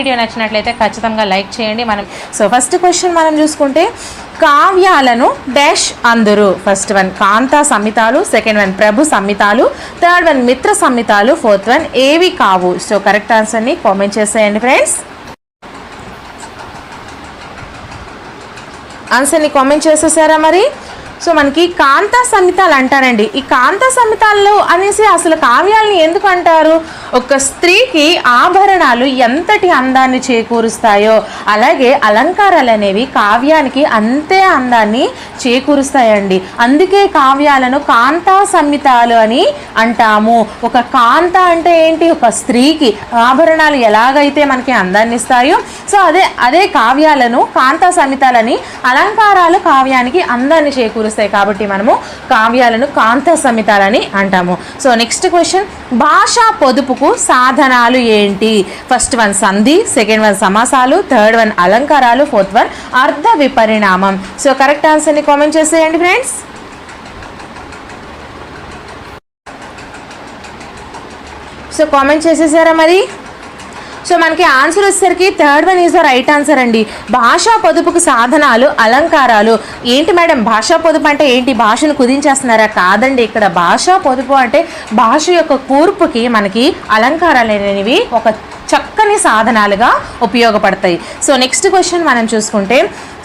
Video నచ్చినట్లయితే ఖచ్చితంగా like చేయండి. మనం సో ఫస్ట్ క్వశ్చన్ మనం చూసుకుంటే కావ్యాలను డాష్ అందరు. ఫస్ట్ వన్ కాంత సంహితాలు సెకండ్ వన్ ప్రభు సంహితాలు థర్డ్ వన్ మిత్ర సంహితాలు ఫోర్త్ వన్ ఏవి కావు? సో కరెక్ట్ ఆన్సర్ని కామెంట్ చేసేయండి ఫ్రెండ్స్ ఆన్సర్ని కామెంట్ చేసేసారా మరి? సో మనకి కాంత సమితాలు అంటారండి. ఈ కాంత సమితాల్లో అనేసి అసలు కావ్యాలని ఎందుకు అంటారు? ఒక స్త్రీకి ఆభరణాలు ఎంతటి అందాన్ని చేకూరుస్తాయో అలాగే అలంకారాలు అనేవి కావ్యానికి అంతే అందాన్ని చేకూరుస్తాయండి. అందుకే కావ్యాలను కాంతా సమితాలు అని అంటాము. ఒక కాంత అంటే ఏంటి? ఒక స్త్రీకి ఆభరణాలు ఎలాగైతే మనకి అందాన్ని ఇస్తాయో సో అదే అదే కావ్యాలను కాంతా సమితాలని అలంకారాలు కావ్యానికి అందాన్ని చేకూరు కలుస్తాయి కాబట్టి మనము కావ్యాలను కాంత సమితాలని అంటాము. సో నెక్స్ట్ క్వశ్చన్ భాషా పొదుపుకు సాధనాలు ఏంటి? ఫస్ట్ వన్ సంధి సెకండ్ వన్ సమాసాలు థర్డ్ వన్ అలంకారాలు ఫోర్త్ వన్ అర్ధ విపరిణామం. సో కరెక్ట్ ఆన్సర్ని కామెంట్ చేసేయండి ఫ్రెండ్స్ సో కామెంట్ చేసేసారా మరి? సో మనకి ఆన్సర్ వచ్చేసరికి third one is the right answer అండి. భాషా పొదుపుకు సాధనాలు అలంకారాలు. ఏంటి మేడం? భాషా పొదుపు అంటే ఏంటి? భాషను కుదించేస్తున్నారా? కాదండి. ఇక్కడ భాషా పొదుపు అంటే భాష యొక్క కూర్పుకి మనకి అలంకారాలు అనేవి ఒక చక్కని సాధనాలుగా ఉపయోగపడతాయి. సో నెక్స్ట్ క్వశ్చన్ మనం చూసుకుంటే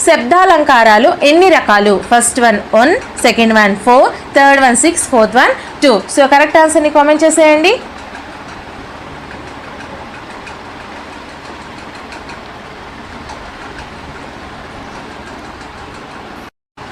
శబ్దాలంకారాలు ఎన్ని రకాలు? First one one second one four third one six fourth one two so correct ఆన్సర్ని కామెంట్ చేసేయండి.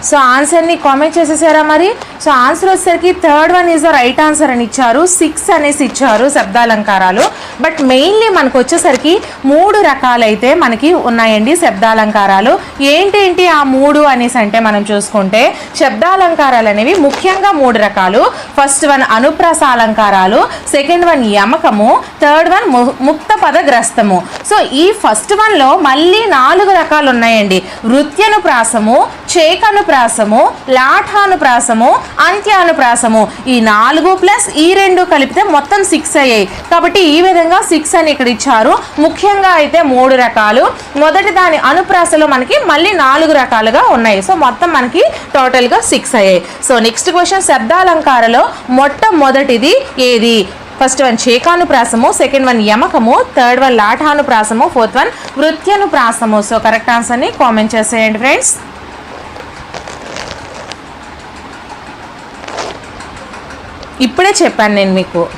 సో ఆన్సర్ని కామెంట్ చేసేసారా మరి? సో ఆన్సర్ వచ్చేసరికి third one is the right answer అని ఇచ్చారు. సిక్స్ అనేసి ఇచ్చారు శబ్దాలంకారాలు. బట్ మెయిన్లీ మనకు వచ్చేసరికి మూడు రకాలైతే మనకి ఉన్నాయండి శబ్దాలంకారాలు. ఏంటేంటి ఆ మూడు అనేసి అంటే మనం చూసుకుంటే శబ్దాలంకారాలు అనేవి ముఖ్యంగా మూడు రకాలు. ఫస్ట్ వన్ అనుప్రాస అలంకారాలు సెకండ్ వన్ యమకము థర్డ్ వన్ ము- ముక్త పదగ్రస్తము సో ఈ ఫస్ట్ వన్లో మళ్ళీ నాలుగు రకాలు ఉన్నాయండి. వృత్యనుప్రాసము చేకనుప్రాసము లాఠానుప్రాసము అంత్యానుప్రాసము ఈ నాలుగు ప్లస్ ఈ రెండు కలిపితే మొత్తం సిక్స్ అయ్యాయి. కాబట్టి ఈ విధంగా సిక్స్ అని ఇక్కడ ఇచ్చారు. ముఖ్యంగా అయితే మూడు రకాలు. మొదటి దాని అనుప్రాసలో మనకి మళ్ళీ నాలుగు రకాలుగా ఉన్నాయి. సో మొత్తం మనకి టోటల్గా సిక్స్ అయ్యాయి. సో నెక్స్ట్ క్వశ్చన్ శబ్దాలంకారలో మొట్టమొదటిది ఏది? ఫస్ట్ వన్ చేకానుప్రాసము సెకండ్ వన్ యమకము థర్డ్ వన్ లాఠానుప్రాసము ఫోర్త్ వన్ వృత్యనుప్రాసము. సో కరెక్ట్ ఆన్సర్ని కామెంట్ చేసేయండి ఫ్రెండ్స్ ఇప్పుడే చెప్పాను నేను మీకు.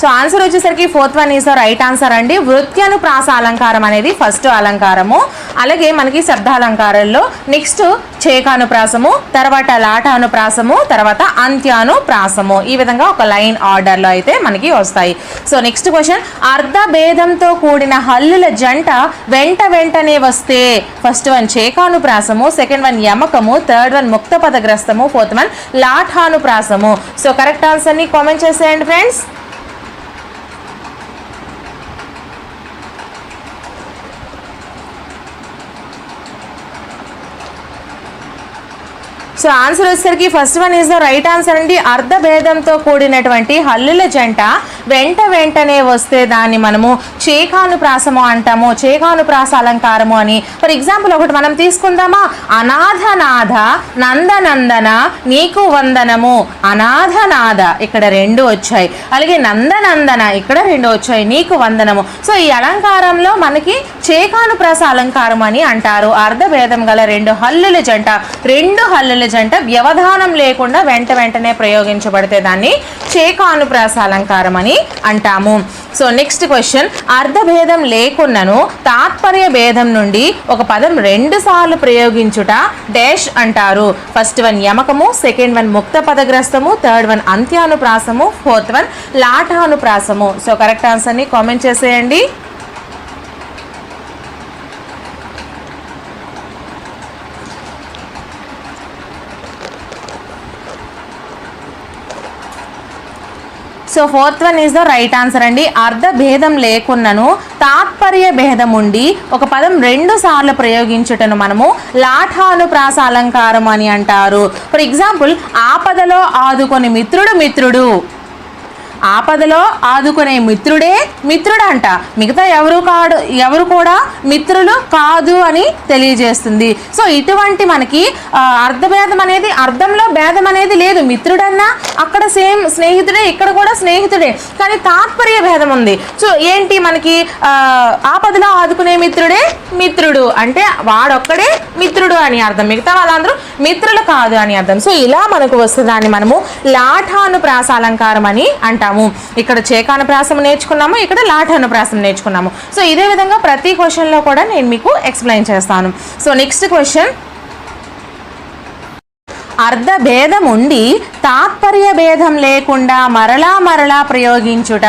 సో ఆన్సర్ వచ్చేసరికి fourth one is the right answer అండి. వృత్యను ప్రాస అలంకారం అనేది ఫస్ట్ అలంకారము. అలాగే మనకి శబ్దాలంకారంలో నెక్స్ట్ చేకానుప్రాసము తర్వాత లాటానుప్రాసము తర్వాత అంత్యానుప్రాసము. ఈ విధంగా ఒక లైన్ ఆర్డర్లో అయితే మనకి వస్తాయి. సో నెక్స్ట్ క్వశ్చన్ అర్ధ భేదంతో కూడిన హల్లుల జంట వెంట వెంటనే వస్తే ఫస్ట్ వన్ చేకానుప్రాసము సెకండ్ వన్ యమకము థర్డ్ వన్ ముక్త పదగ్రస్తము ఫోర్త్ వన్ లాఠానుప్రాసము. సో కరెక్ట్ ఆన్సర్ని కామెంట్ చేసేయండి ఫ్రెండ్స్. సో ఆన్సర్ వచ్చేసరికి first one is the right answer అండి. అర్ధ భేదంతో కూడినటువంటి హల్లుల జంట వెంట వెంటనే వస్తే దాన్ని మనము చేకానుప్రాసము అంటాము చేకానుప్రాస అలంకారము అని. ఫర్ ఎగ్జాంపుల్ ఒకటి మనం తీసుకుందామా? అనాథనాథ నందనందన నీకు వందనము. అనాథనాథ ఇక్కడ రెండు వచ్చాయి. అలాగే నందనందన ఇక్కడ రెండు వచ్చాయి. నీకు వందనము. సో ఈ అలంకారంలో మనకి చేకానుప్రాస అలంకారం అని అంటారు. అర్ధభేదం గల రెండు హల్లుల జంట రెండు హల్లుల జంట వ్యవధానం లేకుండా వెంట వెంటనే ప్రయోగించబడితే దాన్ని చేకానుప్రాస అలంకారం అని అంటాము. సో నెక్స్ట్ క్వశ్చన్ అర్ధభేదం లేకున్నను తాత్పర్య భేదం నుండి ఒక పదం రెండు సార్లు ప్రయోగించుట డాష్ అంటారు. ఫస్ట్ వన్ యమకము సెకండ్ వన్ ముక్త పదగ్రస్తము థర్డ్ వన్ అంత్యానుప్రాసము ఫోర్త్ వన్ లాఠానుప్రాసము. సో కరెక్ట్ ఆన్సర్ని కామెంట్ చేసేయండి. So fourth one is the right answer అండి. అర్ధ భేదం లేకున్నను తాత్పర్య భేదం ఉండి ఒక పదం రెండు సార్లు ప్రయోగించుటను మనము లాఠానుప్రాస అలంకారం అని అంటారు. ఫర్ ఎగ్జాంపుల్ ఆపదలో ఆదుకొని మిత్రుడు మిత్రుడు. ఆపదలో ఆదుకునే మిత్రుడే మిత్రుడంట. మిగతా ఎవరు కాడు ఎవరు కూడా మిత్రులు కాదు అని తెలియజేస్తుంది. సో ఇటువంటి మనకి అర్థభేదం అనేది అర్థంలో భేదం అనేది లేదు. మిత్రుడన్నా అక్కడ సేమ్ స్నేహితుడే ఇక్కడ కూడా స్నేహితుడే. కానీ తాత్పర్య భేదం ఉంది. సో ఏంటి మనకి ఆపదలో ఆదుకునే మిత్రుడే మిత్రుడు. అంటే వాడొక్కడే మిత్రుడు అని అర్థం. మిగతా వాళ్ళందరూ మిత్రులు కాదు అని అర్థం. సో ఇలా మనకు వస్తుందాన్ని మనము లాఠాను ప్రాసాలంకారం అని అంటారు అంటాము ఇక్కడ చేకానుప్రాసం నేర్చుకున్నాము ఇక్కడ లాఠానుప్రాసం నేర్చుకున్నాము. సో ఇదే విధంగా ప్రతి క్వశ్చన్లో కూడా నేను మీకు ఎక్స్ప్లెయిన్ చేస్తాను. సో నెక్స్ట్ క్వశ్చన్ అర్ధ భేదం ఉండి తాత్పర్య భేదం లేకుండా మరలా మరలా ప్రయోగించుట.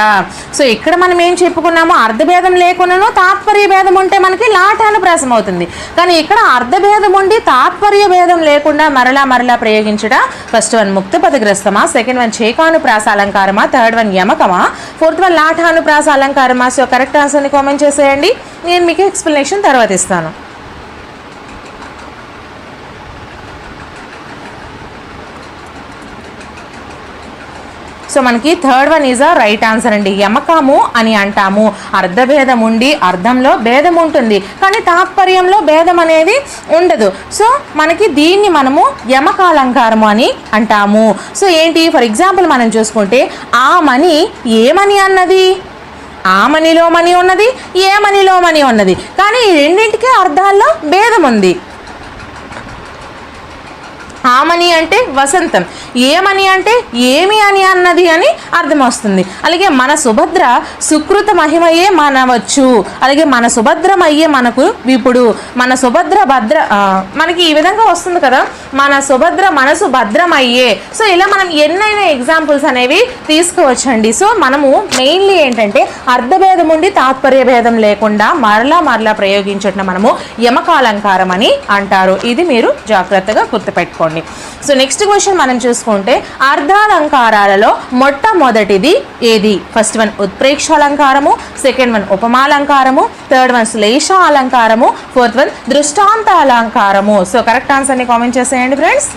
సో ఇక్కడ మనం ఏం చెప్పుకున్నాము అర్ధ భేదం లేకుండాను తాత్పర్య భేదం ఉంటే మనకి లాటాను ప్రాసం అవుతుంది కానీ ఇక్కడ అర్ధభేదం ఉండి తాత్పర్య భేదం లేకుండా మరలా మరలా ప్రయోగించుట. ఫస్ట్ వన్ ముక్త పదగ్రస్తమా సెకండ్ వన్ చేకాను ప్రాస అలంకారమా థర్డ్ వన్ యమకమా ఫోర్త్ వన్ లాఠాను ప్రాస అలంకారమా సో కరెక్ట్ ఆన్సర్ని కామెంట్ చేసేయండి. నేను మీకు ఎక్స్ప్లెనేషన్ తర్వాత ఇస్తాను. సో మనకి third one is a right answer అండి. యమకాము అని అంటాము. అర్ధభేదం ఉండి అర్థంలో భేదం ఉంటుంది. కానీ తాత్పర్యంలో భేదం అనేది ఉండదు. సో మనకి దీన్ని మనము యమకాలంకారము అని అంటాము. సో ఏంటి? ఫర్ ఎగ్జాంపుల్ మనం చూసుకుంటే ఆ మని ఏమని అన్నది? ఆ మనీలో మనీ ఉన్నది ఏ మనిలో మనీ ఉన్నది. కానీ ఈ రెండింటికి అర్థాల్లో భేదం ఉంది. హామని అంటే వసంతం. ఏమని అంటే ఏమి అని అన్నది అని అర్థం వస్తుంది అలాగే మన సుభద్ర సుకృత మహిమయే మనవచ్చు. అలాగే మన సుభద్రమయ్యే మనకు విపుడు. మన సుభద్ర భద్ర మనకి ఈ విధంగా వస్తుంది కదా? మన సుభద్ర మనసు భద్రమయ్యే. సో ఇలా మనం ఎన్నైనా ఎగ్జాంపుల్స్ అనేవి తీసుకోవచ్చండి. సో మనము మెయిన్లీ ఏంటంటే అర్ధభేదం ఉండి తాత్పర్య భేదం లేకుండా మరలా మరలా ప్రయోగించటం మనము యమకాలంకారం అని అంటారు. ఇది మీరు జాగ్రత్తగా గుర్తుపెట్టుకోండి. సో నెక్స్ట్ క్వశ్చన్ మనం చూసుకుంటే అర్ధాలంకారాలలో మొట్టమొదటిది ఏది? ఫస్ట్ వన్ ఉత్ప్రేక్ష అలంకారము సెకండ్ వన్ ఉపమాలంకారము థర్డ్ వన్ శ్లేష అలంకారము ఫోర్త్ వన్ దృష్టాంత అలంకారము సో కరెక్ట్ ఆన్సర్ని కామెంట్ చేసేయండి friends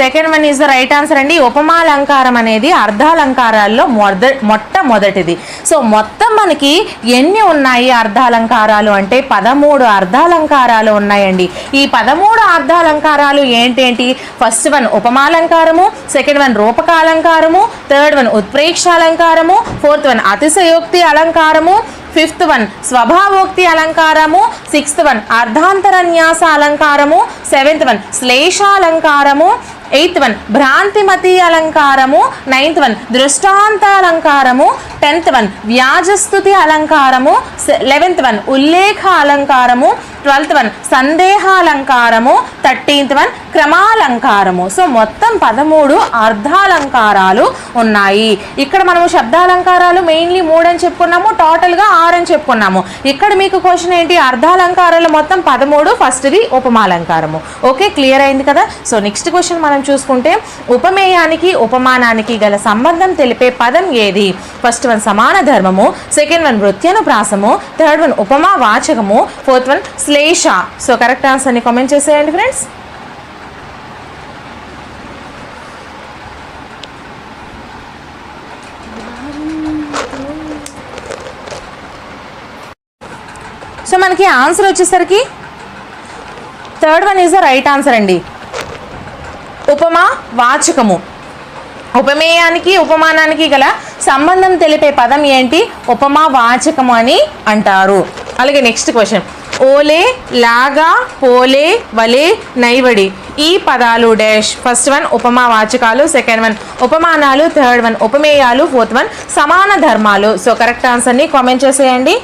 second one is the right answer అండి. ఉపమాలంకారం అనేది అర్ధాలంకారాల్లో మొద మొట్టమొదటిది. సో మొత్తం మనకి ఎన్ని ఉన్నాయి అర్ధాలంకారాలు అంటే పదమూడు అర్ధాలంకారాలు ఉన్నాయండి. ఈ పదమూడు అర్ధాలంకారాలు ఏంటేంటి? ఫస్ట్ వన్ ఉపమాలంకారము. సెకండ్ వన్ రూపకాలంకారము. థర్డ్ వన్ ఉత్ప్రేక్ష అలంకారము ఫోర్త్ వన్ అతిశయోక్తి అలంకారము. ఫిఫ్త్ వన్ స్వభావోక్తి అలంకారము. సిక్స్త్ వన్ అర్ధాంతరన్యాస అలంకారము సెవెంత్ వన్ శ్లేషాలంకారము. ఎయిత్ వన్ భ్రాంతిమతి అలంకారము. నైన్త్ వన్ దృష్టాంత అలంకారము. టెన్త్ వన్ వ్యాజస్థుతి అలంకారము. లెవెన్త్ వన్ ఉల్లేఖ అలంకారము. ట్వెల్త్ వన్ సందేహ అలంకారము. థర్టీన్త్ వన్ క్రమాలంకారము. సో మొత్తం పదమూడు అర్ధాలంకారాలు ఉన్నాయి. ఇక్కడ మనము శబ్దాలంకారాలు మెయిన్లీ మూడు అని చెప్పుకున్నాము టోటల్గా ఆరు అని చెప్పుకున్నాము. ఇక్కడ మీకు క్వశ్చన్ ఏంటి? అర్ధాలంకారాలు మొత్తం పదమూడు ఫస్ట్ది ఉపమాలంకారము. ఓకే క్లియర్ అయింది కదా? సో నెక్స్ట్ క్వశ్చన్ మనం చూసుకుంటే ఉపమేయానికి ఉపమానానికి గల సంబంధం తెలిపే పదం ఏది? ఫస్ట్ వన్ సమాన ధర్మము సెకండ్ వన్ వృత్యనుప్రాసము థర్డ్ వన్ ఉపమా వాచకము ఫోర్త్ వన్ శ్లేష. సో కరెక్ట్ ఆన్సర్ని కామెంట్ చేసేయండి ఫ్రెండ్స్ సో మనకి ఆన్సర్ వచ్చేసరికి third one is the right answer అండి. ఉపమా వాచకము. ఉపమేయానికి ఉపమానానికి గల సంబంధం తెలిపే పదం ఏంటి? ఉపమా వాచకము అని అంటారు. అలాగే నెక్స్ట్ క్వశ్చన్ ఓలే లాగా పోలే వలే నైవడి. ఈ పదాలు డాష్ ఫస్ట్ వన్ ఉపమా వాచకాలు. సెకండ్ వన్ ఉపమానాలు. థర్డ్ వన్ ఉపమేయాలు. ఫోర్త్ వన్ సమాన ధర్మాలు. సో కరెక్ట్ ఆన్సర్ని కామెంట్ చేసేయండి.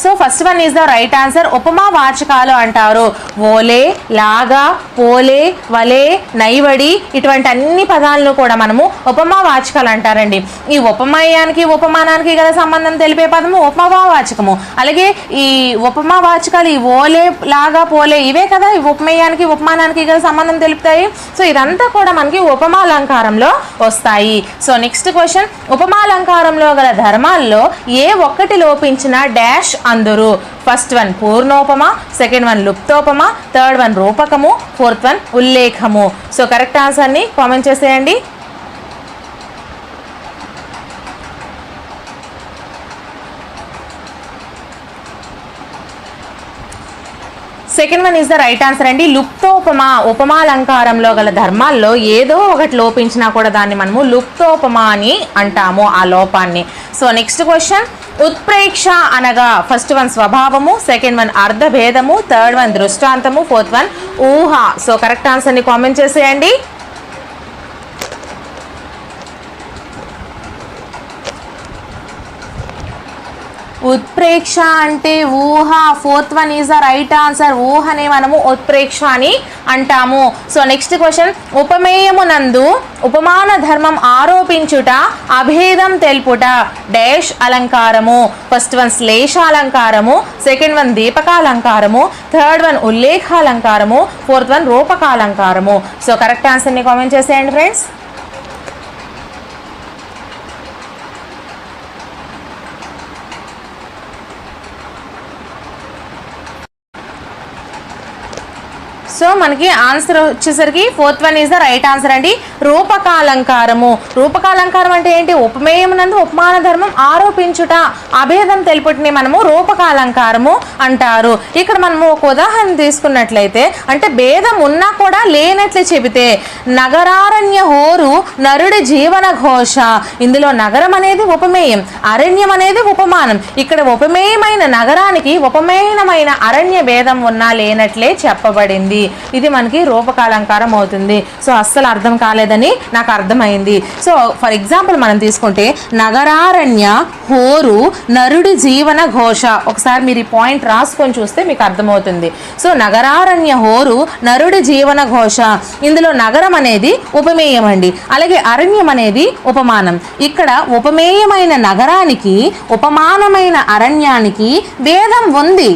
Se first one is the right answer. ఉపమా వాచకాలు అంటారు. ఓలే లాగా పోలే వలే నైవడి ఇటువంటి అన్ని పదాలను కూడా మనము ఉపమా వాచకాలు అంటారండి. ఈ ఉపమయానికి ఉపమానానికి గల సంబంధం తెలిపే పదము ఉపమా వాచకము. అలాగే ఈ ఉపమా వాచకాలు ఈ ఓలే లాగా పోలే ఇవే కదా ఈ ఉపమేయానికి ఉపమానానికి గల సంబంధం తెలుపుతాయి. సో ఇదంతా కూడా మనకి ఉపమాలంకారంలో వస్తాయి. So next question. ఉపమాలంకారంలో గల ధర్మాల్లో ఏ ఒక్కటి లోపించిన డాష్ అందరు. ఫస్ట్ వన్ పూర్ణోపమ సెకండ్ వన్ లుప్తోపమ థర్డ్ వన్ రూపకము ఫోర్త్ వన్ ఉల్లేఖము. సో కరెక్ట్ ఆన్సర్ని కామెంట్ చేసేయండి. Second one is the right answer అండి. లుప్తోపమ ఉపమాలంకారంలో గల ధర్మాల్లో ఏదో ఒకటి లోపించినా కూడా దాన్ని మనము లుప్తోపమ అని అంటాము ఆ లోపాన్ని. సో నెక్స్ట్ క్వశ్చన్ ఉత్ప్రేక్ష అనగా ఫస్ట్ వన్ స్వభావము సెకండ్ వన్ అర్ధభేదము థర్డ్ వన్ దృష్టాంతము ఫోర్త్ వన్ ఊహ. సో కరెక్ట్ ఆన్సర్ని కామెంట్ చేసేయండి. ఉత్ప్రేక్ష అంటే ఊహ fourth one is the right answer ఊహనే మనము ఉత్ప్రేక్ష అని అంటాము. సో నెక్స్ట్ క్వశ్చన్ ఉపమేయమునందు ఉపమాన ధర్మం ఆరోపించుట అభేదం తెలుపుట డాష్ అలంకారము. ఫస్ట్ వన్ శ్లేష అలంకారము సెకండ్ వన్ దీపకాలంకారము థర్డ్ వన్ ఉల్లేఖాలంకారము ఫోర్త్ వన్ రూపకాలంకారము సో కరెక్ట్ ఆన్సర్ని కామెంట్ చేసేయండి ఫ్రెండ్స్ సో మనకి ఆన్సర్ వచ్చేసరికి fourth one is the right answer అండి. రూపకాలంకారము. రూపకాలంకారం అంటే ఏంటి? ఉపమేయం నందు ఉపమాన ధర్మం ఆరోపించుట అభేదం తెలుపుటిని మనము రూపకాలంకారము అంటారు. ఇక్కడ మనము ఒక ఉదాహరణ తీసుకున్నట్లయితే అంటే భేదం ఉన్నా కూడా లేనట్లు చెబితే నగరారణ్య హోరు నరుడి జీవన ఘోష. ఇందులో నగరం అనేది ఉపమేయం అరణ్యం అనేది ఉపమానం. ఇక్కడ ఉపమేయమైన నగరానికి ఉపమేయమైన అరణ్య భేదం ఉన్నా లేనట్లే చెప్పబడింది. ఇది మనకి రూపకాలంకారం అవుతుంది. సో అస్సలు అర్థం కాలేదని నాకు అర్థమైంది. సో ఫర్ ఎగ్జాంపుల్ మనం తీసుకుంటే నగరారణ్య హోరు నరుడి జీవన ఘోష. ఒకసారి మీరు ఈ పాయింట్ రాసుకొని చూస్తే మీకు అర్థమవుతుంది. సో నగరారణ్య హోరు నరుడి జీవన ఘోష. ఇందులో నగరం అనేది ఉపమేయం అండి అలాగే అరణ్యం అనేది ఉపమానం. ఇక్కడ ఉపమేయమైన నగరానికి ఉపమానమైన అరణ్యానికి భేదం ఉంది.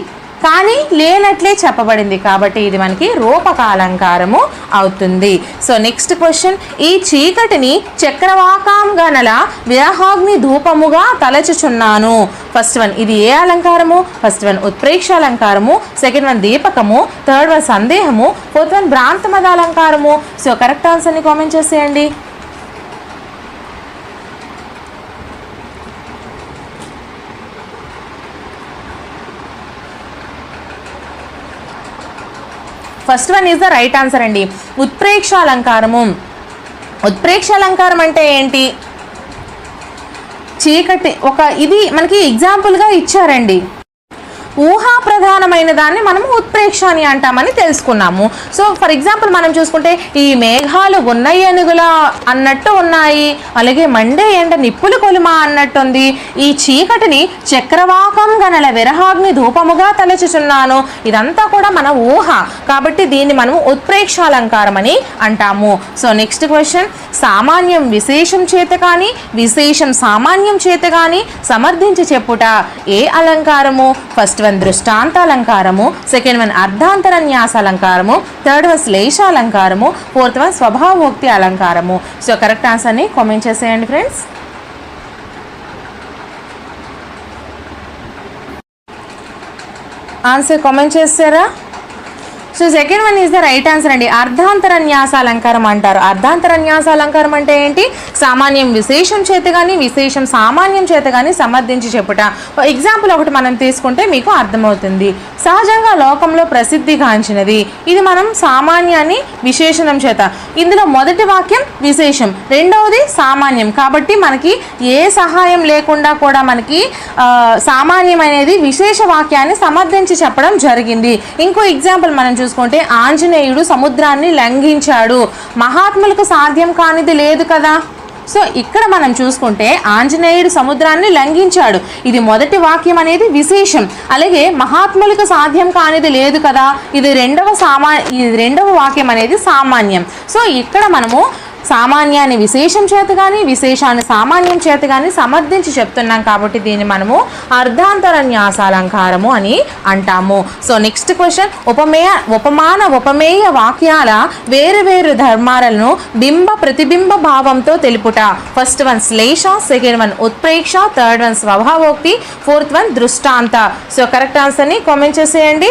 కానీ లేనట్లే చెప్పబడింది కాబట్టి ఇది మనకి రూపకాలంకారము అవుతుంది. సో నెక్స్ట్ క్వశ్చన్ ఈ చీకటిని చక్రవాకాం గనల విరహాగ్ని ధూపముగా తలచుచున్నాను. ఫస్ట్ వన్ ఇది ఏ అలంకారము? ఫస్ట్ వన్ ఉత్ప్రేక్ష అలంకారము. సెకండ్ వన్ దీపకము. థర్డ్ వన్ సందేహము. ఫోర్త్ వన్ భ్రాంతమద అలంకారము. సో కరెక్ట్ ఆన్సర్ని కామెంట్ చేసేయండి. First one is the right answer అండి. ఉత్ప్రేక్ష అలంకారము ఉత్ప్రేక్ష అలంకారం అంటే ఏంటి? చీకటి ఒక ఇది మనకి ఎగ్జాంపుల్గా ఇచ్చారండి. ఊహా ప్రధానమైన దాన్ని మనము ఉత్ప్రేక్ష అని అంటామని తెలుసుకున్నాము. సో ఫర్ ఎగ్జాంపుల్ మనం చూసుకుంటే ఈ మేఘాలు ఉన్న ఏనుగులా అన్నట్టు ఉన్నాయి. అలాగే మండే ఎండ నిప్పులు కొలుమా అన్నట్టుంది. ఈ చీకటిని చక్రవాకం గనల విరహాగ్ని ధూపముగా తలచుచున్నాను. ఇదంతా కూడా మన ఊహ. కాబట్టి దీన్ని మనము ఉత్ప్రేక్షాలంకారం అని అంటాము. So next question. సామాన్యం విశేషం చేత కానీ విశేషం సామాన్యం చేత కానీ సమర్థించి చెప్పుట ఏ అలంకారము? ఫస్ట్ వన్ దృష్టాంత అలంకారము సెకండ్ వన్ అర్ధాంతర న్యాస అలంకారము థర్డ్ వన్ శ్లేష అలంకారము ఫోర్త్ వన్ స్వభావోక్తి అలంకారము. సో కరెక్ట్ ఆన్సర్ని కామెంట్ చేసేయండి ఫ్రెండ్స్. ఆన్సర్ కామెంట్ చేస్తారా? So second one is the right answer అండి. అర్ధాంతర న్యాస అలంకారం అంటారు. అర్ధాంతర న్యాస అలంకారం అంటే ఏంటి? సామాన్యం విశేషం చేత కానీ విశేషం సామాన్యం చేత కానీ సమర్థించి చెప్పుట. ఎగ్జాంపుల్ ఒకటి మనం తీసుకుంటే మీకు అర్థమవుతుంది. సహజంగా లోకంలో ప్రసిద్ధిగాంచినది ఇది మనం సామాన్యాన్ని విశేషణం చేత. ఇందులో మొదటి వాక్యం విశేషం. రెండవది సామాన్యం. కాబట్టి మనకి ఏ సహాయం లేకుండా కూడా మనకి సామాన్యం అనేది విశేష వాక్యాన్ని సమర్థించి చెప్పడం జరిగింది. ఇంకో ఎగ్జాంపుల్ మనం చూసుకుంటే ఆంజనేయుడు సముద్రాన్ని లంఘించాడు. మహాత్ములకు సాధ్యం కానిది లేదు కదా? సో ఇక్కడ మనం చూసుకుంటే ఆంజనేయుడు సముద్రాన్ని లంఘించాడు. ఇది మొదటి వాక్యం అనేది విశేషం. అలాగే మహాత్ములకు సాధ్యం కానిది లేదు కదా? ఇది రెండవ సామా ఇది రెండవ వాక్యం అనేది సామాన్యం. సో ఇక్కడ మనము సామాన్యాన్ని విశేషం చేత కానీ విశేషాన్ని సామాన్యం చేత కానీ సమర్థించి చెప్తున్నాం కాబట్టి దీన్ని మనము అర్ధాంతర న్యాసాలంకారము అని అంటాము. సో నెక్స్ట్ క్వశ్చన్ ఉపమేయ ఉపమాన ఉపమేయ వాక్యాల వేరు వేరు ధర్మాలను బింబ ప్రతిబింబ భావంతో తెలుపుట. ఫస్ట్ వన్ శ్లేష. సెకండ్ వన్ ఉత్ప్రేక్ష. థర్డ్ వన్ స్వభావోక్తి. ఫోర్త్ వన్ దృష్టాంత. సో కరెక్ట్ ఆన్సర్ని కామెంట్ చేసేయండి.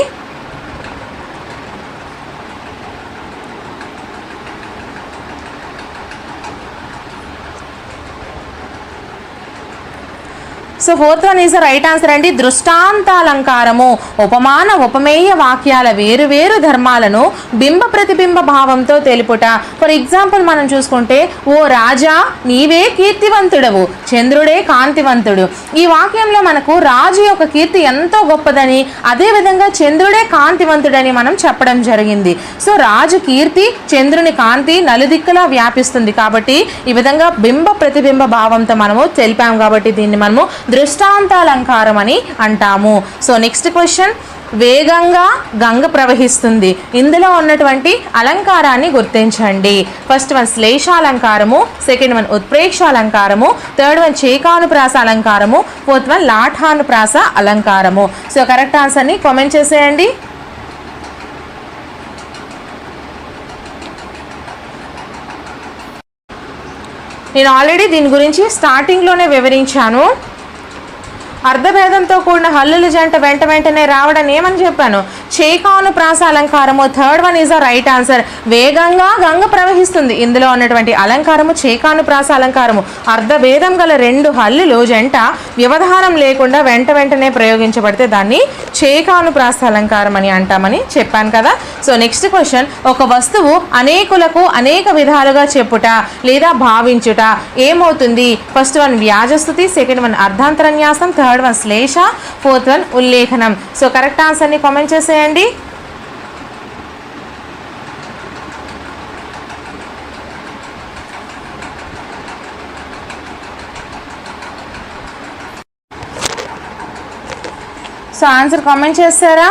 So fourth one is right answer అండి. దృష్టాంతాలంకారము ఉపమాన ఉపమేయ వాక్యాల వేరు వేరు ధర్మాలను బింబ ప్రతిబింబ భావంతో తెలుపుట. ఫర్ ఎగ్జాంపుల్ మనం చూసుకుంటే ఓ రాజా నీవే కీర్తివంతుడవు చంద్రుడే కాంతివంతుడు. ఈ వాక్యంలో మనకు రాజు యొక్క కీర్తి ఎంతో గొప్పదని అదేవిధంగా చంద్రుడే కాంతివంతుడని మనం చెప్పడం జరిగింది. సో రాజు కీర్తి చంద్రుని కాంతి నలుదిక్కులా వ్యాపిస్తుంది కాబట్టి ఈ విధంగా బింబ ప్రతిబింబ భావంతో మనము తెలిపాం కాబట్టి దీన్ని మనము దృష్టాంతాలంకారం అని అంటాము. So next question. వేగంగా గంగ ప్రవహిస్తుంది. ఇందులో ఉన్నటువంటి అలంకారాన్ని గుర్తించండి. ఫస్ట్ వన్ శ్లేషాలంకారము సెకండ్ వన్ ఉత్ప్రేక్షాలంకారము థర్డ్ వన్ చేకానుప్రాస అలంకారము ఫోర్త్ వన్ లాఠానుప్రాస అలంకారము. సో కరెక్ట్ ఆన్సర్ని కామెంట్ చేసేయండి. నేను ఆల్రెడీ దీని గురించి స్టార్టింగ్లోనే వివరించాను. అర్ధభేదంతో కూడిన హల్లుల జంట వెంట వెంటనే రావడం ఏమని చెప్పాను? చేకాను ప్రాస అలంకారము. Third one is a right answer వేగంగా గంగ ప్రవహిస్తుంది. ఇందులో ఉన్నటువంటి అలంకారము చేకాను ప్రాస అలంకారము. అర్ధభేదం గల రెండు హల్లులు జంట వ్యవధానం లేకుండా వెంట వెంటనే ప్రయోగించబడితే దాన్ని చేకాను ప్రాస అలంకారం అని అంటామని చెప్పాను కదా. సో నెక్స్ట్ క్వశ్చన్ ఒక వస్తువు అనేకులకు అనేక విధాలుగా చెప్పుట లేదా భావించుట ఏమవుతుంది? ఫస్ట్ వన్ వ్యాజస్థుతి. సెకండ్ వన్ అర్ధాంతరన్యాసం. థర్డ్ వన్ శ్లేష. ఫోర్త్ వన్ ఉల్లేఖనం. సో కరెక్ట్ ఆన్సర్ని కామెంట్ అండి సో ఆన్సర్ కామెంట్ చేస్తారా?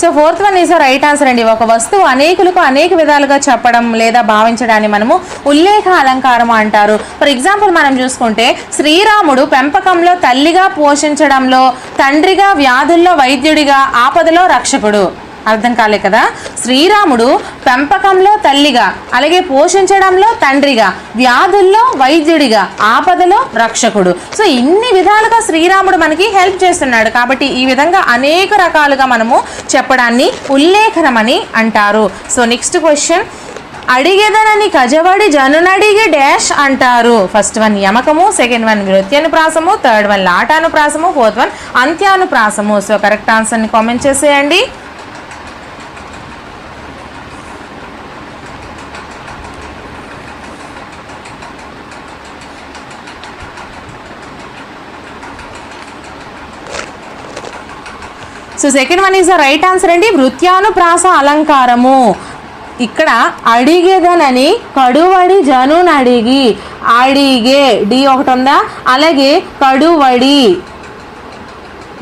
So fourth one is right answer అండి. ఒక వస్తువు అనేకులకు అనేక విధాలుగా చెప్పడం లేదా భావించడాన్ని మనము ఉల్లేఖ అలంకారం అంటారు. ఫర్ ఎగ్జాంపుల్ మనం చూసుకుంటే శ్రీరాముడు పెంపకంలో తల్లిగా పోషించడంలో తండ్రిగా వ్యాధుల్లో వైద్యుడిగా ఆపదలో రక్షకుడు. అర్థం కాలే కదా? శ్రీరాముడు పెంపకంలో తల్లిగా అలాగే పోషించడంలో తండ్రిగా వ్యాధుల్లో వైద్యుడిగా ఆపదలో రక్షకుడు. సో ఇన్ని విధాలుగా శ్రీరాముడు మనకి హెల్ప్ చేస్తున్నాడు. కాబట్టి ఈ విధంగా అనేక రకాలుగా మనము చెప్పడాన్ని ఉల్లేఖనమని అంటారు. సో నెక్స్ట్ క్వశ్చన్ అడిగేదనని కజవాడి జనునడిగి డాష్ అంటారు. ఫస్ట్ వన్ యమకము సెకండ్ వన్ నృత్యానుప్రాసము థర్డ్ వన్ లాటానుప్రాసము ఫోర్త్ వన్ అంత్యానుప్రాసము. సో కరెక్ట్ ఆన్సర్ని కామెంట్ చేసేయండి. So second one is the right answer అండి. వృత్యానుప్రాస అలంకారము. ఇక్కడ అడిగేదనని కడువడి జనుని అడిగి అడిగే డి ఒకటి ఉందా? అలాగే కడువడి.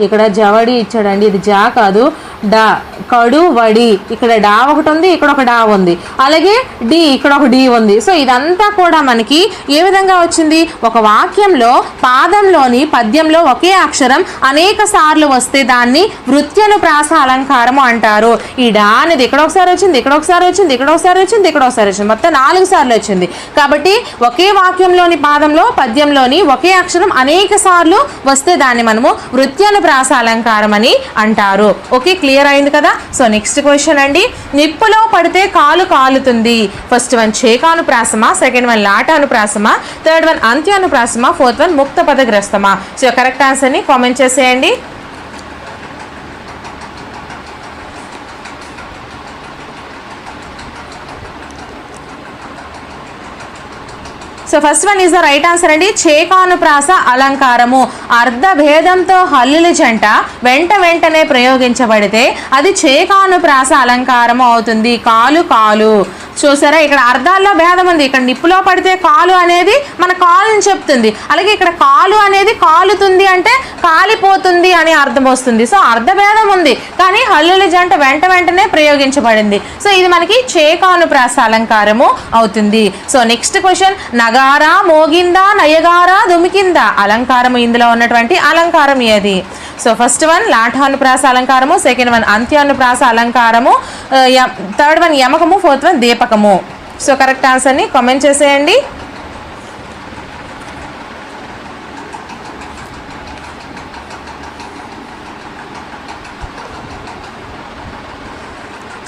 ఇక్కడ జవడి ఇచ్చాడండి. ఇది జా కాదు. డా కడు వడి. ఇక్కడ డా ఒకటి ఉంది ఇక్కడ ఒక డా ఉంది. అలాగే డి ఇక్కడ ఒక డి ఉంది. సో ఇదంతా కూడా మనకి ఏ విధంగా వచ్చింది? ఒక వాక్యంలో పాదంలోని పద్యంలో ఒకే అక్షరం అనేక సార్లు వస్తే దాన్ని వృత్యను ప్రాస అలంకారము అంటారు. ఈ డా అనేది ఇక్కడ ఒకసారి వచ్చింది? ఇక్కడ ఒకసారి వచ్చింది? ఇక్కడ ఒకసారి వచ్చింది? ఇక్కడ ఒకసారి వచ్చింది? మొత్తం నాలుగు సార్లు వచ్చింది. కాబట్టి ఒకే వాక్యంలోని పాదంలో పద్యంలోని ఒకే అక్షరం అనేక సార్లు వస్తే దాన్ని మనము వృత్యను ప్రాస అలంకారం అని అంటారు. Okay clear? క్లియర్ అయింది కదా? సో నెక్స్ట్ క్వశ్చన్ అండి. నిప్పులో పడితే కాలు కాలుతుంది. ఫస్ట్ వన్ చేకాను ప్రాసమా సెకండ్ వన్ లాటాను ప్రాసమా థర్డ్ వన్ అంత్యాను ప్రాసమా ఫోర్త్ వన్ ముక్త పదగ్రస్తమా? సో కరెక్ట్ ఆన్సర్ని కామెంట్ చేసేయండి. So first one is the right answer అండి. చేకానుప్రాస అలంకారము. అర్ధభేదంతో హల్లుల జంట వెంట వెంటనే ప్రయోగించబడితే అది చేకానుప్రాస అలంకారము అవుతుంది. కాలు కాలు. చూసారా? ఇక్కడ అర్థాల్లో భేదం ఉంది. ఇక్కడ నిప్పులో పడితే కాలు అనేది మన కాలుని చెప్తుంది. అలాగే ఇక్కడ కాలు అనేది కాలుతుంది అంటే కాలిపోతుంది అని అర్థం వస్తుంది. సో అర్థ భేదం ఉంది. కానీ హల్లుల జంట వెంట వెంటనే ప్రయోగించబడింది. సో ఇది మనకి చేకాను ప్రాస అలంకారము అవుతుంది. సో నెక్స్ట్ క్వశ్చన్ గారా మోగిందా నయగారా దుమికిందా? అలంకారము ఇందులో ఉన్నటువంటి అలంకారం ఏది? సో ఫస్ట్ వన్ లాఠానుప్రాస అలంకారము సెకండ్ వన్ అంత్యానుప్రాస అలంకారము uh, థర్డ్ వన్ యమకము ఫోర్త్ వన్ దీపకము. సో కరెక్ట్ ఆన్సర్ని కామెంట్ చేసేయండి.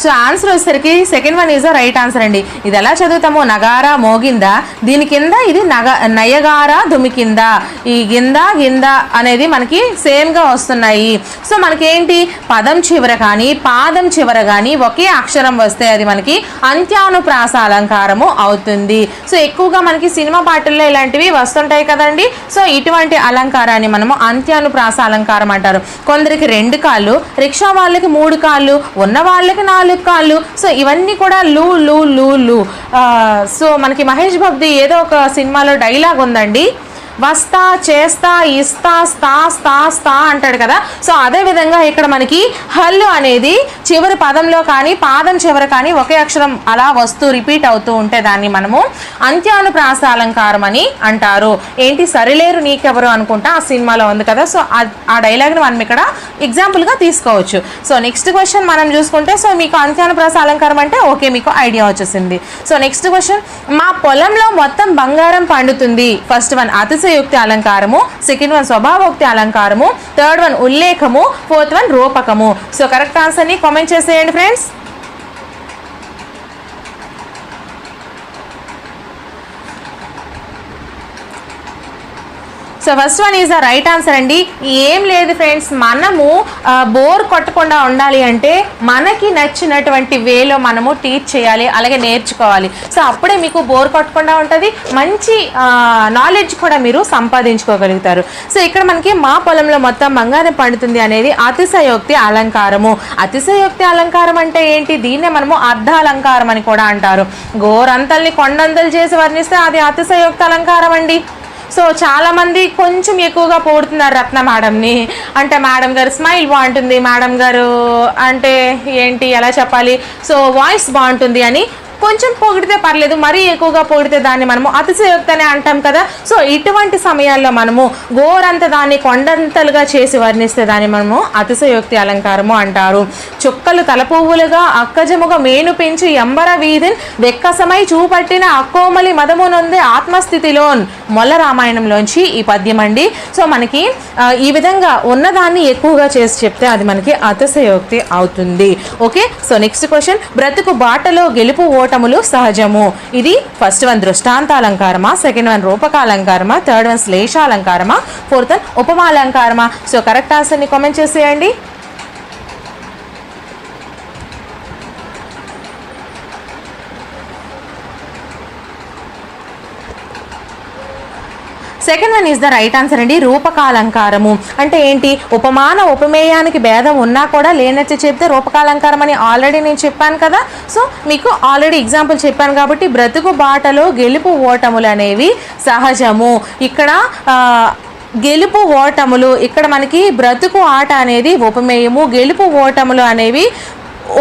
సో ఆన్సర్ వచ్చేసరికి second one is the right answer అండి. ఇది ఎలా చదువుతాము నగారా మోగిందా? దీని కింద ఇది నగ నయగారా దుమికింద? ఈ గింద గింద అనేది మనకి సేమ్గా వస్తున్నాయి. సో మనకేంటి? పదం చివర కానీ పాదం చివర కానీ ఒకే అక్షరం వస్తే అది మనకి అంత్యానుప్రాస అలంకారము అవుతుంది. సో ఎక్కువగా మనకి సినిమా పాటల్లో ఇలాంటివి వస్తుంటాయి కదండి. సో ఇటువంటి అలంకారాన్ని మనము అంత్యానుప్రాస అలంకారం అంటారు. కొందరికి రెండు కాళ్ళు రిక్షా వాళ్ళకి మూడు కాళ్ళు ఉన్న వాళ్ళకి నాలుగు కాళ్ళు. సో ఇవన్నీ కూడా లూ లూ లూ లూ. సో మనకి మహేష్ బాబుది ఏదో ఒక సినిమాలో డైలాగ్ ఉందండి. వస్తా చేస్తా ఇస్తా స్తా స్తా స్తా అంటాడు కదా. సో అదే విధంగా ఇక్కడ మనకి హల్లు అనేది చివరి పదంలో కానీ పాదం చివర కానీ ఒకే అక్షరం అలా వస్తూ రిపీట్ అవుతూ ఉంటే దాన్ని మనము అంత్యానుప్రాస అలంకారం అని అంటారు. ఏంటి? సరిలేరు నీకెవరు అనుకుంటా ఆ సినిమాలో ఉంది కదా. సో ఆ- డైలాగ్ని మనం ఇక్కడ ఎగ్జాంపుల్గా తీసుకోవచ్చు. సో నెక్స్ట్ క్వశ్చన్ మనం చూసుకుంటే సో మీకు అంత్యానుప్రాస అలంకారం అంటే ఓకే మీకు ఐడియా వచ్చేసింది. సో నెక్స్ట్ క్వశ్చన్ మా పొలంలో మొత్తం బంగారం పండుతుంది. ఫస్ట్ వన్ అతిశయోక్తి అలంకారము సెకండ్ వన్ స్వభావోక్తి అలంకారము థర్డ్ వన్ ఉల్లేఖము ఫోర్త్ వన్ రూపకము. సో కరెక్ట్ ఆన్సర్ని కామెంట్ చేసేయండి friends so first one is the right answer అండి. ఏం లేదు ఫ్రెండ్స్ మనము బోర్ కొట్టకుండా ఉండాలి అంటే మనకి నచ్చినటువంటి వేలో మనము టీచ్ చేయాలి అలాగే నేర్చుకోవాలి. సో అప్పుడే మీకు బోర్ కొట్టకుండా ఉంటుంది మంచి నాలెడ్జ్ కూడా మీరు సంపాదించుకోగలుగుతారు. సో ఇక్కడ మనకి మా పొలంలో మొత్తం బంగారం పండుతుంది అనేది అతిశయోక్తి అలంకారము. అతిశయోక్తి అలంకారం అంటే ఏంటి? దీన్నే మనము అర్ధాలంకారం అని కూడా అంటారు. గోరంతల్ని కొండంతలు చేసి వర్ణిస్తే అది అతిశయోక్తి అలంకారం అండి. సో చాలామంది కొంచెం ఎక్కువగా పోడుతున్నారు రత్న మేడంని. అంటే మేడం గారు స్మైల్ బాగుంటుంది మేడం గారు అంటే ఏంటి ఎలా చెప్పాలి? సో వాయిస్ బాగుంటుంది అని కొంచెం పొగిడితే పర్లేదు మరీ ఎక్కువగా పొగిడితే దాన్ని మనము అతిశయోక్తి అని అంటాం కదా. సో ఇటువంటి సమయాల్లో మనము గోరంత దాన్ని కొండంతలుగా చేసి వర్ణిస్తే దాన్ని మనము అతిశయోక్తి అలంకారము అంటారు. చుక్కలు తలపువ్వులుగా అక్కజముగా మేను పెంచి ఎంబర వీధిన్ వెక్కసమై చూపట్టిన అక్కోమలి మదము నొందే ఆత్మస్థితిలోన్ మొల్ల రామాయణంలోంచి ఈ పద్యం అండి. సో మనకి ఈ విధంగా ఉన్నదాన్ని ఎక్కువగా చేసి చెప్తే అది మనకి అతిశయోక్తి అవుతుంది. ఓకే? So next question. బ్రతుకు బాటలో గెలుపు ఓటములు సహజము. ఇది ఫస్ట్ వన్ దృష్టాంతాలంకారమా? సెకండ్ వన్ రూపకాలంకారమా? థర్డ్ వన్ శ్లేషాలంకారమా? ఫోర్త్ వన్ ఉపమాలంకారమా? సో కరెక్ట్ ఆన్సర్ని కామెంట్ చేసేయండి. Second one is the right answer అండి రూపకాలంకారము. అంటే ఏంటి? ఉపమాన ఉపమేయానికి భేదం ఉన్నా కూడా లేనట్టు చెప్తే రూపకాలంకారం అని ఆల్రెడీ నేను చెప్పాను కదా. సో మీకు ఆల్రెడీ ఎగ్జాంపుల్ చెప్పాను కాబట్టి బ్రతుకు బాటలో గెలుపు ఓటములు అనేవి సహజము. ఇక్కడ గెలుపు ఓటములు ఇక్కడ మనకి బ్రతుకు ఆట అనేది ఉపమేయము గెలుపు ఓటములు అనేవి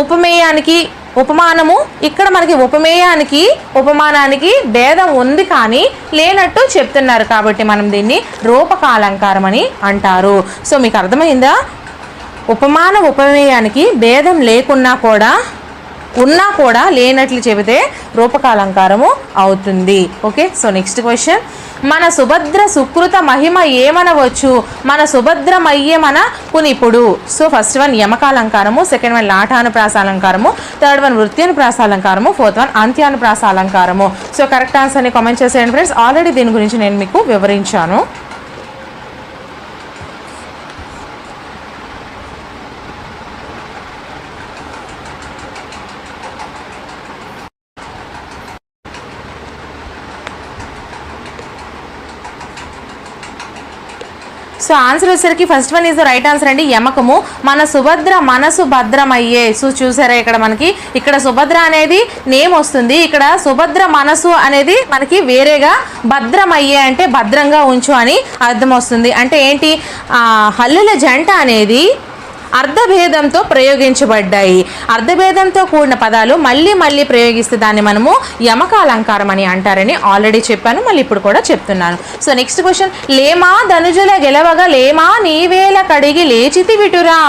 ఉపమేయానికి ఉపమానము. ఇక్కడ మనకి ఉపమేయానికి ఉపమానానికి భేదం ఉంది కానీ లేనట్టు చెప్తున్నారు కాబట్టి మనం దీన్ని రూపకాలంకారం అని అంటారు. సో మీకు అర్థమైందా? ఉపమాన ఉపమేయానికి భేదం లేకున్నా కూడా ఉన్నా కూడా లేనట్లు చెబితే రూపకాలంకారము అవుతుంది. ఓకే? So next question. మన సుభద్ర సుకృత మహిమ ఏమనవచ్చు? మన సుభద్రమయ్యమన పునిపుడు. సో ఫస్ట్ వన్ యమకాలంకారము సెకండ్ వన్ లాఠానుప్రాస అలంకారము థర్డ్ వన్ వృత్తినుప్రాస అలంకారము ఫోర్త్ వన్ అంత్యానుప్రాస అలంకారము సో కరెక్ట్ ఆన్సర్ని కామెంట్ చేసేయండి ఫ్రెండ్స్ ఆల్రెడీ దీని గురించి నేను మీకు వివరించాను. సో ఆన్సర్ వచ్చేసరికి first one is the right answer అండి. యమకము. మన సుభద్ర మనసు భద్రమయ్యే. సో చూసారా ఇక్కడ మనకి? ఇక్కడ సుభద్ర అనేది నేమ్ వస్తుంది. ఇక్కడ సుభద్ర మనసు అనేది మనకి వేరేగా భద్రమయ్యే అంటే భద్రంగా ఉంచు అని అర్థం వస్తుంది. అంటే ఏంటి? హల్లుల జంట అనేది అర్ధభేదంతో ప్రయోగించబడ్డాయి. అర్ధభేదంతో కూడిన పదాలు మళ్ళీ మళ్ళీ ప్రయోగిస్తే దాన్ని మనము యమక అలంకారం అని అంటారని ఆల్రెడీ చెప్పాను మళ్ళీ ఇప్పుడు కూడా చెప్తున్నాను. So next question. లేమా ధనుజుల గెలవగా లేమా నీవేల కడిగి లేచితి విటురా?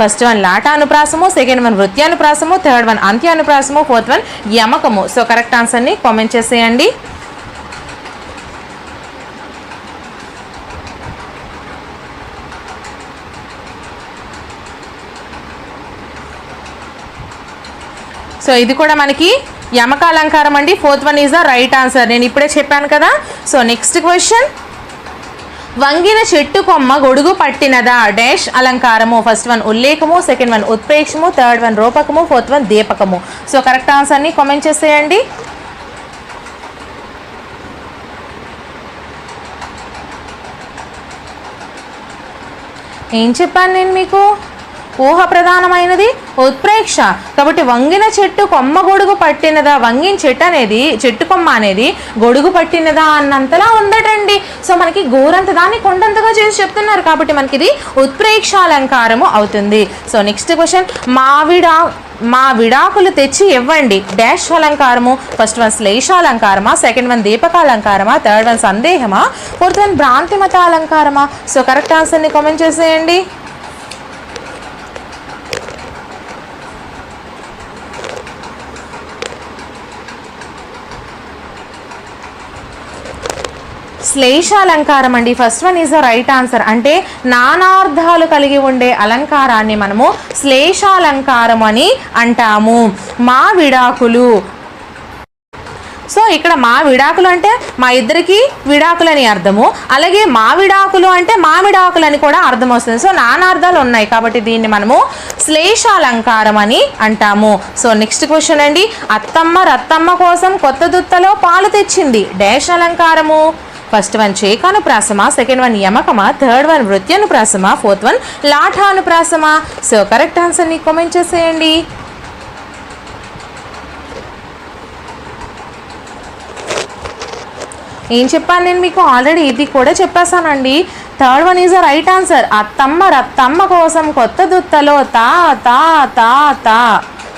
ఫస్ట్ వన్ లాటానుప్రాసము సెకండ్ వన్ వృత్యానుప్రాసము థర్డ్ వన్ అంత్యానుప్రాసము ఫోర్త్ వన్ యమకము. సో కరెక్ట్ ఆన్సర్ని కామెంట్ చేసేయండి. సో ఇది కూడా మనకి యమక అలంకారం అండి. Fourth one is the right answer నేను ఇప్పుడే చెప్పాను కదా. సో నెక్స్ట్ క్వశ్చన్ వంగిన చెట్టు కొమ్మ గొడుగు పట్టినదా? డాష్ అలంకారము. ఫస్ట్ వన్ ఉల్లేఖము. సెకండ్ వన్ ఉత్ప్రేక్షము. థర్డ్ వన్ రూపకము. ఫోర్త్ వన్ దీపకము. సో కరెక్ట్ ఆన్సర్ని కామెంట్ చేసేయండి. ఏం చెప్పాను నేను మీకు? ఊహ ప్రధానమైనది ఉత్ప్రేక్ష. కాబట్టి వంగిన చెట్టు కొమ్మ గొడుగు పట్టినదా? వంగిన చెట్టు అనేది చెట్టు కొమ్మ అనేది గొడుగు పట్టినదా అన్నంతలా ఉందటండి సో మనకి గోరంత దాన్ని కొండంతగా చేసి చెప్తున్నారు. కాబట్టి మనకి ఇది ఉత్ప్రేక్ష అలంకారము అవుతుంది. So next question. మావిడా మా విడాకులు తెచ్చి ఇవ్వండి. డాష్ అలంకారము ఫస్ట్ వన్ శ్లేషాలంకారమా? సెకండ్ వన్ దీపకాలంకారమా? థర్డ్ వన్ సందేహమా? ఫోర్త్ వన్ భ్రాంతిమత అలంకారమా సో కరెక్ట్ ఆన్సర్ని కామెంట్ చేసేయండి. శ్లేషాలంకారం అండి first one is the right answer అంటే నానార్థాలు కలిగి ఉండే అలంకారాన్ని మనము శ్లేషాలంకారం అని అంటాము. మా విడాకులు. సో ఇక్కడ మా విడాకులు అంటే మా ఇద్దరికి విడాకులు అని అర్థము. అలాగే మా విడాకులు అంటే మామిడాకులు అని కూడా అర్థం వస్తుంది. సో నానార్థాలు ఉన్నాయి కాబట్టి దీన్ని మనము శ్లేషాలంకారం అని అంటాము. సో నెక్స్ట్ క్వశ్చన్ అండి. అత్తమ్మ రత్తమ్మ కోసం కొత్త దుత్తలో పాలు తెచ్చింది. డేష అలంకారము. ఫస్ట్ వన్ చేకానుప్రాసమా సెకండ్ వన్ యమకమా థర్డ్ వన్ వృత్యానుప్రాసమా ఫోర్త్ వన్ లాఠానుప్రాసమా సో కరెక్ట్ ఆన్సర్ని కామెంట్ చేసేయండి. ఏం చెప్పాను నేను మీకు? ఆల్రెడీ ఇది కూడా చెప్పేశానండి. Third one is a right answer అత్తమ్మ రత్తమ్మ కోసం కొత్త దుత్తలో తా తా తా తా.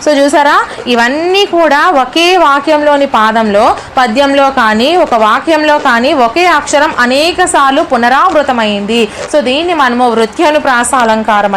సో చూసారా ఇవన్నీ కూడా ఒకే వాక్యంలోని పాదంలో పద్యంలో కానీ ఒక వాక్యంలో కానీ ఒకే అక్షరం అనేక సార్లు పునరావృతమైంది. సో దీన్ని మనము వృత్యానుప్రాస అలంకారం